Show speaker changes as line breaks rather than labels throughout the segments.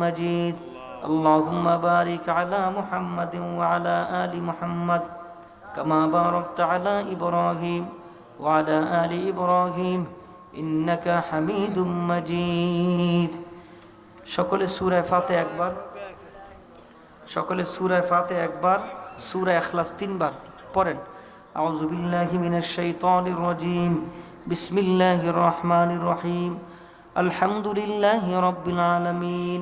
مجيد اللهم بارك على محمد وعلى آل محمد كما باركت على إبراهيم وعلى آل إبراهيم إنك حميد مجيد সকলে সূরা ফাতে একবার সকলে সূরা ফাতে একবার সূরা ইখলাস তিনবার পড়েন আউযু বিল্লাহি মিনাশ শাইতানির রাজীম বিসমিল্লাহির রহমানির রহিম আলহামদুলিল্লাহি রাব্বিল আলামিন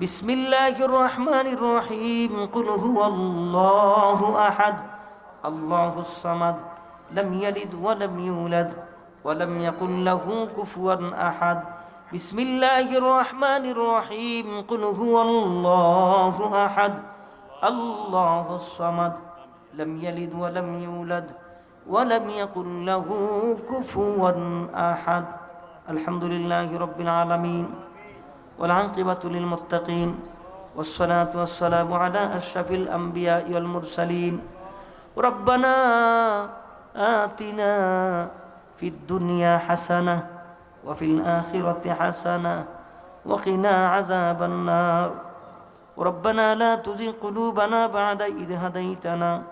بسم الله الرحمن الرحيم قل هو الله أحد الله الصمد لم يلد ولم يولد ولم يكن له كفوا أحد بسم الله الرحمن الرحيم قل هو الله أحد الله الصمد لم يلد ولم يولد ولم يكن له كفوا أحد الحمد لله رب العالمين والعاقبة للمتقين والصلاة والسلام على أشرف الأنبياء والمرسلين. ربنا آتنا في الدنيا حسنة وفي الآخرة حسنة وقنا عذاب النار. ربنا لا تزغ قلوبنا بعد إذ هديتنا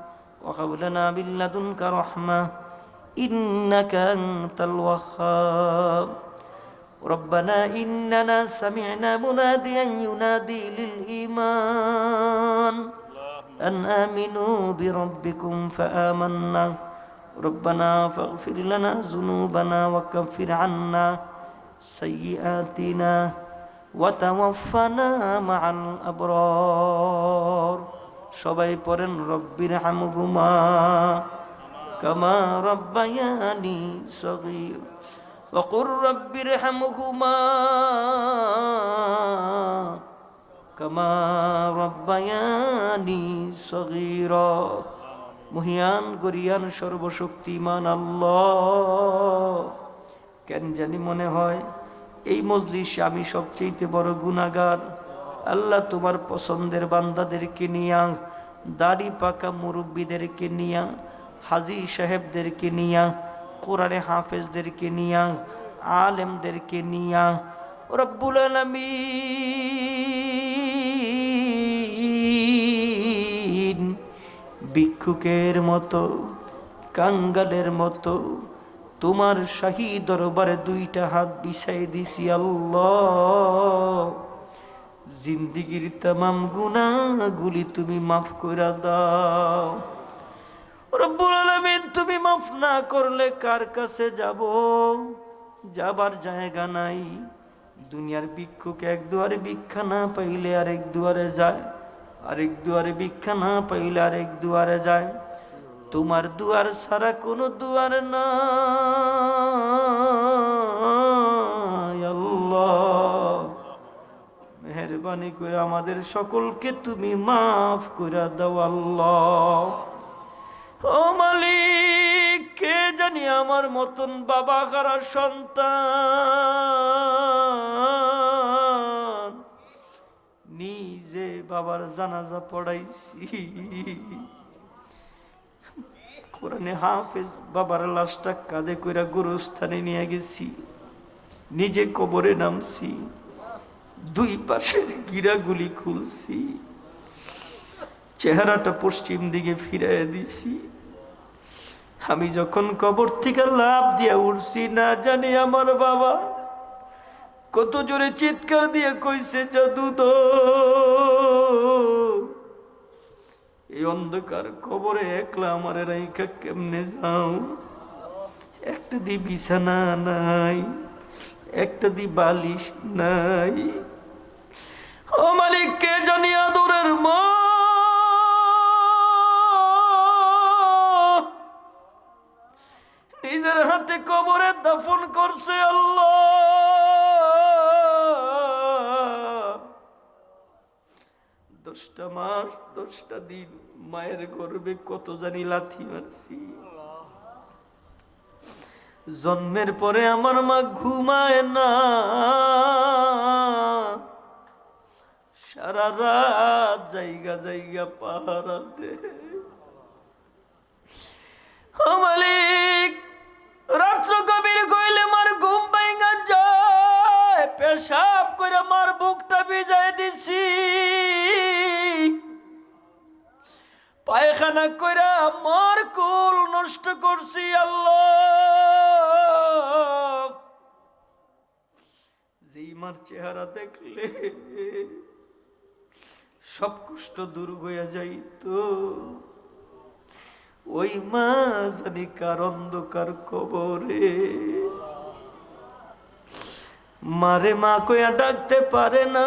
وهب لنا من لدنك رحمة إنك أنت الوهاب. ربنا إننا سمعنا مناديا ينادي للإيمان أن آمنوا بربكم فآمنا ربنا فاغفر لنا ذنوبنا وكفر عنا سيئاتنا وتوفنا مع الأبرار সবাই পড়েন রব্বির হামহুমা কামা রব্বায়ানি সগীর وقل رب ارحمهما كما ربياني صغيرا মহিয়ান গরিয়ান সর্বশক্তিমান আল্লাহ কেন জানি মনে হয় এই মজলিসে আমি সবচেয়ে বড় গুণাগার আল্লাহ তোমার পছন্দের বান্দাদেরকে নিয়া দাড়ি পাকা মুরব্বীদেরকে নিয়া হাজি সাহেবদেরকে নিয়া কোরআনে হাফেজদেরকে নিয়া, আলেমদেরকে নিয়া, রব্বুল আলমিন। ভিক্ষুকের মতো, কাঙ্গালের মতো, তোমার শাহী দরবারে দুইটা হাত বিছাই দিছি আল্লাহ। জিন্দিগির তামাম গুনাহগুলি তুমি মাফ করে দাও। রব্বুল আলামিন, তুমি মাফ না করলে কার কাছে যাব? যাবার জায়গা নাই। দুনিয়ার ভিক্ষুক এক দুয়ারে ভিক্ষা না পাইলে আরেক দুয়ারে যায়। আরেক দুয়ারে ভিক্ষা না পাইলে আরেক দুয়ারে যায়। তোমার দুয়ার ছাড়া কোনো দুয়ার না মেহরবানি করে আমাদের সকলকে তুমি মাফ করে দাও। আল্লাহ ও মালিক, কে জানি আমার মতন বাবা কারা সন্তান? নিজে বাবার জানাজা পড়াইছি। কোরআনে হাফেজ বাবার লাশটা কাঁধে কইরা গুরুস্থানে নিয়ে গেছি। নিজে কবরে নামছি। দুই পাশের গিরাগুলি খুলছি। চেহারাটা পশ্চিম দিকে ফিরাইয়া দিছি। আমি যখন কবর থেকে লাভ দিয়ে উঠছি, না জানি আমার বাবা কত জোরে চিৎকার দিয়ে কইছে, জাদু তো এই অন্ধকার কবরে একলা আমার রাইখা কেমনে যাও? একটা দি বিছানা নাই, একটা দি বালিশ নাই। ও মালিক, কে জানি আদরের মা হাতে কবরে দাফন করছে আল্লাহ। দশটা মাস, দশটা দিন মায়ের গর্বে কত জানি লাথি মারছি। জন্মের পরে আমার মা ঘুমায় না। সারা রাত জায়গা জায়গা পাহারা দে মালিক রাত্র গভীর কইলে মার ঘুম পাইঙ্গা যায়। পেশাব করে মার বুকটা ভিজাই দিছি। পায়খানা করে মার কুল নষ্ট করছি আল্লাহ। যেই মার চেহারা দেখলে সব কষ্ট দূর হয়ে যাইত। ওই মা জানি কার অন্ধকার কবরে? মারে মা কইয়া ডাকতে পারে না।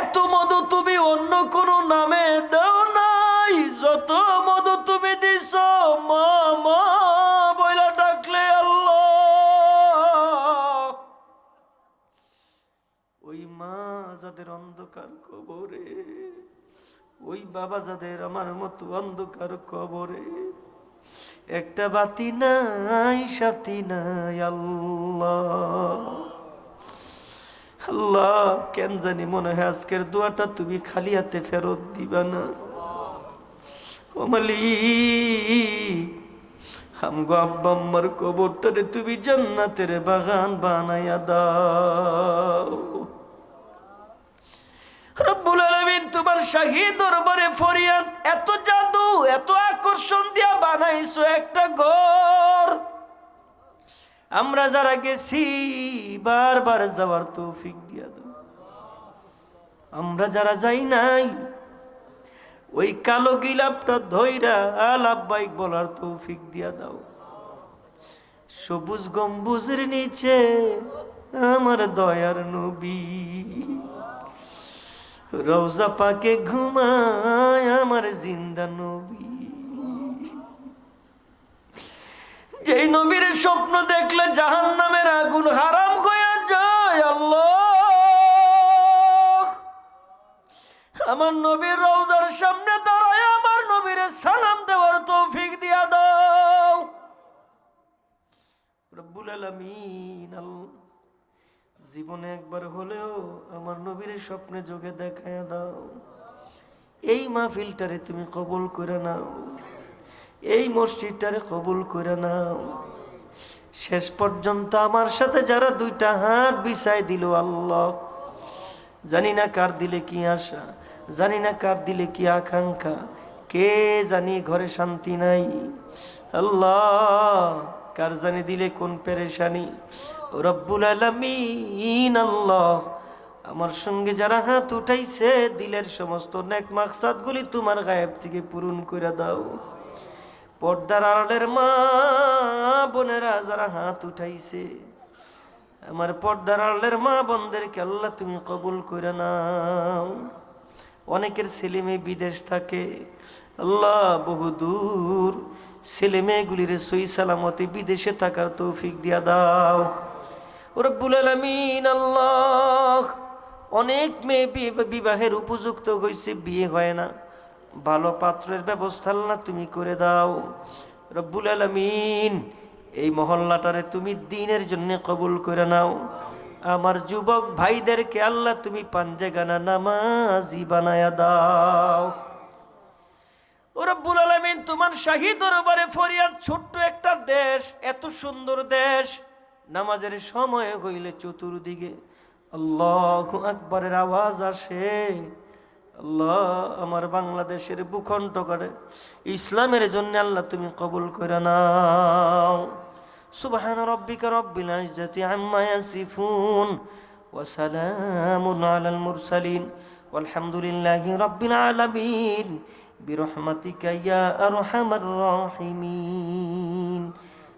এত মধু তুমি অন্য কোনো নামে দাও নাই, যত অন্ধকার কবরে। ওই বাবা যাদের আমার মতো অন্ধকার কবরে। একটা বাতি নাই, সাথী নাই, আল্লাহ। আল্লাহ, কেন জানি মনে হয় আজকের দোয়াটা তুমি খালি হাতে ফেরত দিবা না। ও মালিক, আমগো আব্বা আম্মার কবরটারে তুমি জান্নাতের বাগান বানাইয়া দাও। রব্বুল আলামিন তোমার শাহী দরবারে ফরিয়াদ, এত জাদু, এত আকর্ষণ দিয়া বানাইছো একটা ঘর। আমরা যারা গেছি, বারবার যাওয়ার তৌফিক দিয়া দাও আমরা যারা যাই নাই, ওই কালো গিলাপটা ধইরা আলাব্বাইক বলার তৌফিক দিয়া দাও। সবুজ গম্বুজের নিচে আমার দয়ার নবী। রওজা পাকে ঘুমায় আমার জিন্দা নবী। যেই নবীর স্বপ্ন দেখলে জাহান নামের আগুন হারাম হয়ে যায়, আল্লাহ। আমার নবীর রওজার সামনে দাঁড়ায়, আমার নবীর সালাম দেওয়ার তৌফিক দিয়া দাও। রব্বুল আলামিন, আল্লাহ। জীবনে একবার হলেও আমার নবীর স্বপ্নে যোগে দেখায় দাও। এই মাহফিলটারে তুমি কবুল করে নাও। এই মসজিদটারে কবুল করে নাও। শেষ পর্যন্ত আমার সাথে যারা দুইটা হাত বিছাই দিল আল্লাহ, জানি না কার দিলে কি আশা, জানি না কার দিলে কি আকাঙ্ক্ষা, কে জানি ঘরে শান্তি নাই। আল্লাহ, কার জানি দিলে কোন পেরেশানি রব্বুল আলমিন, আল্লাহ। আমার সঙ্গে যারা হাত উঠাইছে, দিলের সমস্ত নেক মাকসাদগুলি তোমার গায়েব থেকে পূরণ করে দাও। পর্দার আড়ালের মা বোনেরা যারা হাত উঠাইছে, আমার পর্দার আড়ালের মা বোনদেরকে আল্লাহ তুমি কবুল করে নাও। অনেকের ছেলে মেয়ে বিদেশ থাকে, আল্লাহ বহু দূর ছেলে মেয়েগুলির সই সালামতে বিদেশে থাকার তৌফিক দিয়া দাও। রব্বুল আলমিন, আল্লাহ। অনেক মেয়ে বিবাহের উপযুক্ত হয়েছে বিয়ে হয় না। ভালো পাত্রের ব্যবস্থা আল্লাহ তুমি করে দাও। রব্বুল আলমিন, এই মহল্লাটারে তুমি দিনের জন্য কবুল করে নাও। আমার যুবক ভাইদেরকে আল্লাহ তুমি পাঞ্জেগানা নামাজি বানায়া দাও। রব্বুল আলামিন, তোমার শাহী দরবারে ফরিয়াদ ছোট্ট একটা দেশ, এত সুন্দর দেশ। নামাজের সময় হইলে চতুর্দিকে আল্লাহ আকবরের আওয়াজ আসে আল্লাহ আমার বাংলাদেশের ভূখণ্ড করে ইসলামের জন্য আল্লাহ তুমি কবুল করে নাও সুবহান রব্বিকা রব্বিল ইজ্জাতি আম্মা ইয়াসিফুন وسلام على المرسلين والحمد لله رب العالمين برحمتك يا أرحم الراحمين